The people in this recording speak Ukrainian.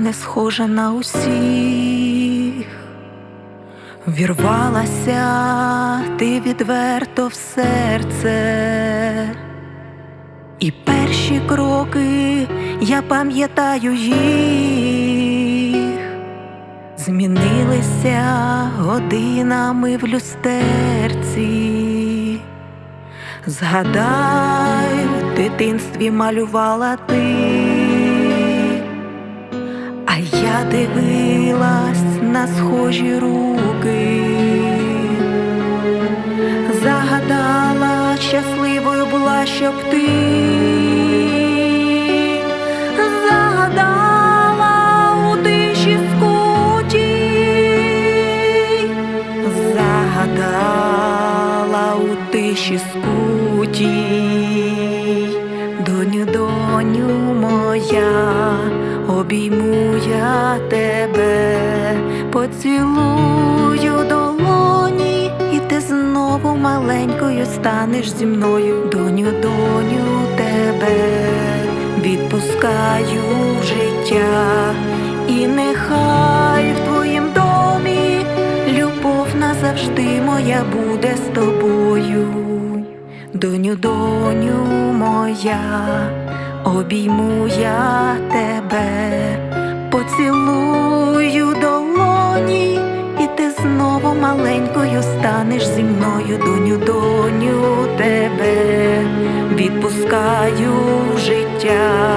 не схожа на усіх. Вірвалася ти відверто в серце, і перші кроки я пам'ятаю їх, змінилися годинами в люстерці. Згадай, в дитинстві малювала ти, а я дивилась на схожі руки, загадала, щасливою була, щоб ти. Загадала у тиші скутій, загадала у тиші скутій, доню, доню моя, обійму я тебе, поцілую долоні, і ти знову маленькою станеш зі мною, доню, доню тебе відпускаю в життя, і нехай в твоїм домі любов назавжди моя буде з тобою, доню, доню моя, обійму я тебе, маленькою станеш зі мною, доню, доню тебе відпускаю в життя.